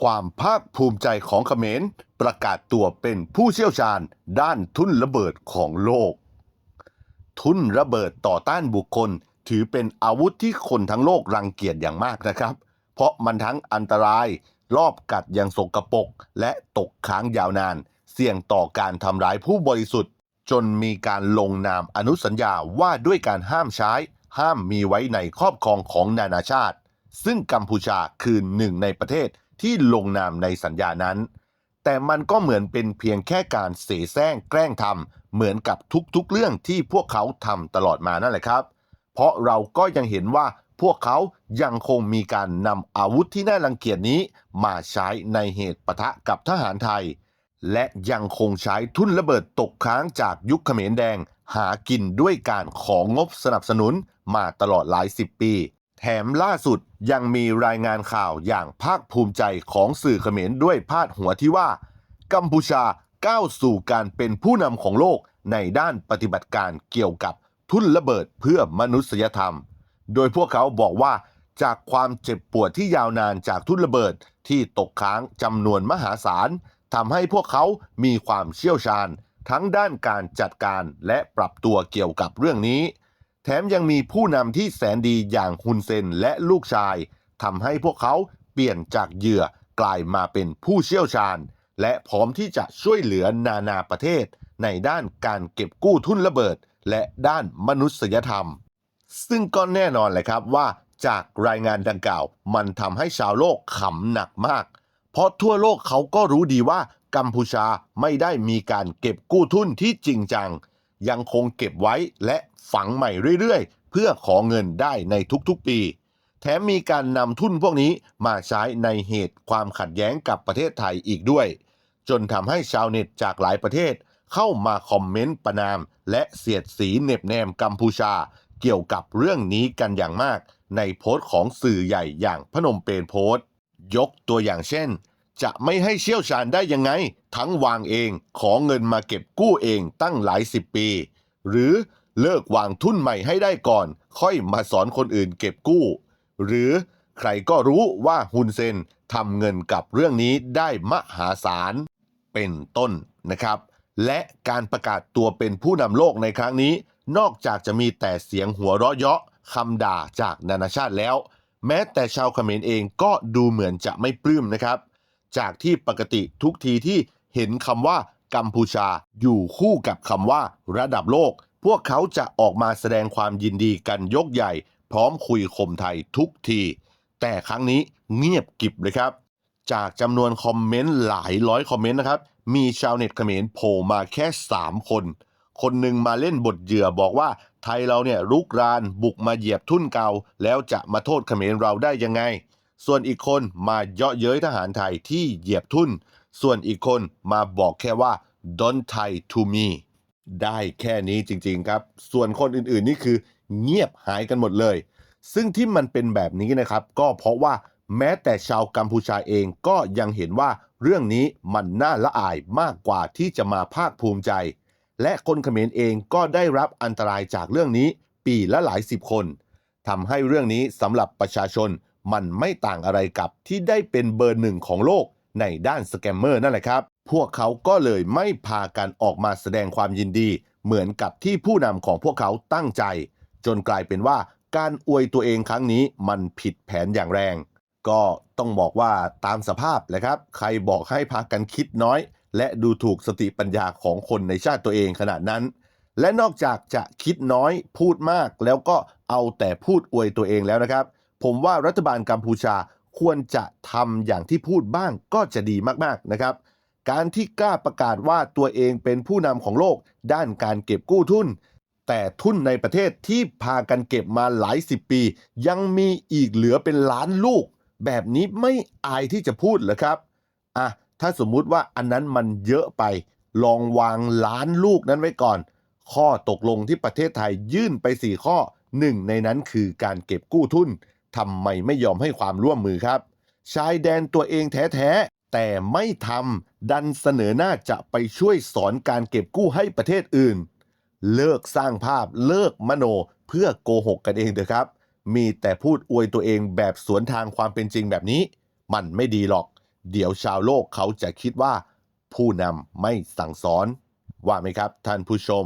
ความภาคภูมิใจของเขมร ประกาศตัวเป็นผู้เชี่ยวชาญด้านทุ่นระเบิดของโลก ทุ่นระเบิดต่อต้านบุคคล ถือเป็นอาวุธที่คนทั้งโลกรังเกียจอย่างมากนะครับ เพราะมันทั้งอันตรายรอบกัดอย่างสกปรกและตกค้างยาวนาน เสี่ยงต่อการทำร้ายผู้บริสุทธิ์ จนมีการลงนามอนุสัญญาว่าด้วยการห้ามใช้ ห้ามมีไว้ในครอบครองของนานาชาติ ซึ่งกัมพูชาคือหนึ่งในประเทศ ที่ลงนามในสัญญานั้น แต่มันก็เหมือนเป็นเพียงแค่การเสแสร้งแกล้งทำเหมือนกับทุกๆเรื่องที่พวกเขาทำตลอดมานั่นแหละครับ เพราะเราก็ยังเห็นว่าพวกเขายังคงมีการนำอาวุธที่น่ารังเกียจนี้มาใช้ในเหตุปะทะกับทหารไทย และยังคงใช้ทุ่นระเบิดตกค้างจากยุคเขมรแดง หากินด้วยการของงบสนับสนุนมาตลอดหลายสิบปี แถมล่าสุดยังมีรายงานข่าวอย่างภาคภูมิใจของสื่อเขมรด้วยพาดหัวที่ว่า กัมพูชาก้าวสู่การเป็นผู้นำของโลกในด้านปฏิบัติการเกี่ยวกับทุ่นระเบิดเพื่อมนุษยธรรม โดยพวกเขาบอกว่าจากความเจ็บปวดที่ยาวนานจากทุ่นระเบิดที่ตกค้างจำนวนมหาศาลทำให้พวกเขามีความเชี่ยวชาญ ทั้งด้านการจัดการและปรับตัวเกี่ยวกับเรื่องนี้ ถมยังมีผู้นำที่แสนดีอย่างฮุนเซนและลูกชายทำให้พวกเขาเปลี่ยนจากเหยื่อกลายมาเป็นผู้เชี่ยวชาญ และพร้อมที่จะช่วยเหลือนานาประเทศ ในด้านการเก็บกู้ทุนระเบิด และด้านมนุษยธรรม ซึ่งก็แน่นอนเลยครับว่าจากรายงานดังกล่าว มันทำให้ชาวโลกขำหนักมาก เพราะทั่วโลกเขาก็รู้ดีว่ากัมพูชาไม่ได้มีการเก็บกู้ทุนที่จริงจัง ยังคงเก็บไว้และฝังใหม่เรื่อยๆ เพื่อขอเงินได้ในทุกๆปี แถมมีการนำทุนพวกนี้มาใช้ในเหตุความขัดแย้งกับประเทศไทยอีกด้วย จนทำให้ชาวเน็ตจากหลายประเทศเข้ามาคอมเมนต์ประนาม และเสียดสีเหน็บแนมกัมพูชา เกี่ยวกับเรื่องนี้กันอย่างมาก ในโพสต์ของสื่อใหญ่อย่างพนมเปญโพสต์ ยกตัวอย่างเช่น จะไม่ให้เชี่ยวชาญได้ยังไง ทั้งวางเองขอเงินมาเก็บกู้เองตั้งหลายสิบปี หรือเลิกวางทุนใหม่ให้ได้ก่อน ค่อยมาสอนคนอื่นเก็บกู้ หรือใครก็รู้ว่าฮุนเซนทำเงินกับเรื่องนี้ได้มหาศาล เป็นต้นนะครับ และการประกาศตัวเป็นผู้นำโลกในครั้งนี้ นอกจากจะมีแต่เสียงหัวเราะเยาะคำด่าจากนานาชาติแล้ว แม้แต่ชาวเขมรเองก็ดูเหมือนจะไม่ปลื้มนะครับ จากที่ปกติทุกทีที่เห็นคำว่ากัมพูชาอยู่คู่กับคำว่าระดับโลก พวกเขาจะออกมาแสดงความยินดีกันยกใหญ่ พร้อมคุยคมไทยทุกที แต่ครั้งนี้เงียบกิบเลยครับ จากจำนวนคอมเมนต์หลายร้อยคอมเมนต์นะครับ มีชาวเน็ตเขมรโผล่มาแค่ 3 คน คนหนึ่งมาเล่นบทเหยื่อบอกว่าไทยเราเนี่ยรุกรานบุกมาเหยียบทุ่นเก่าแล้วจะมาโทษเขมรเราได้ยังไง ส่วนอีกคนมาเยาะเย้ยทหารไทยที่เหยียบทุ่น ส่วนอีกคนมาบอกแค่ว่า don't Thai to me ได้แค่นี้จริงๆครับ ส่วนคนอื่นๆนี่คือเงียบหายกันหมดเลย ซึ่งที่มันเป็นแบบนี้นะครับ ก็เพราะว่าแม้แต่ชาวกัมพูชาเองก็ยังเห็นว่าเรื่องนี้มันน่าละอายมากกว่าที่จะมาภาคภูมิใจ และคนเขมรเองก็ได้รับอันตรายจากเรื่องนี้ปีละหลายสิบคนทำให้เรื่องนี้สำหรับประชาชน มันไม่ต่างอะไรกับที่ได้เป็นเบอร์หนึ่งของโลกในด้านสแกมเมอร์นั่นแหละครับ พวกเขาก็เลยไม่พากันออกมาแสดงความยินดี เหมือนกับที่ผู้นำของพวกเขาตั้งใจ จนกลายเป็นว่าการอวยตัวเองครั้งนี้มันผิดแผนอย่างแรง ก็ต้องบอกว่าตามสภาพแหละครับ ใครบอกให้พากันคิดน้อย และดูถูกสติปัญญาของคนในชาติตัวเองขนาดนั้น และนอกจากจะคิดน้อยพูดมากแล้วก็เอาแต่พูดอวยตัวเองแล้วนะครับ ผมว่ารัฐบาลกัมพูชาควรจะทำอย่างที่พูดบ้างก็จะดีมากๆนะครับ การที่กล้าประกาศว่าตัวเองเป็นผู้นำของโลก ด้านการเก็บกู้ทุน แต่ทุนในประเทศที่พากันเก็บมาหลายสิบปี ยังมีอีกเหลือเป็นล้านลูก แบบนี้ไม่อายที่จะพูดเหรอครับอะถ้าสมมุติว่าอันนั้นมันเยอะไป ลองวางล้านลูกนั้นไว้ก่อน ข้อตกลงที่ประเทศไทยยื่นไป 4 ข้อหนึ่งในนั้นคือการเก็บกู้ทุน ทำไมไม่ยอมให้ความร่วมมือครับ ชายแดนตัวเองแท้ๆ แต่ไม่ทำดันเสนอหน้าจะไปช่วยสอนการเก็บกู้ให้ประเทศอื่น เลิกสร้างภาพเลิกมโนเพื่อโกหกกันเองเถอะครับ มีแต่พูดอวยตัวเองแบบสวนทางความเป็นจริงแบบนี้ มันไม่ดีหรอก เดี๋ยวชาวโลกเขาจะคิดว่า ผู้นำไม่สั่งสอน ว่าไหมครับท่านผู้ชม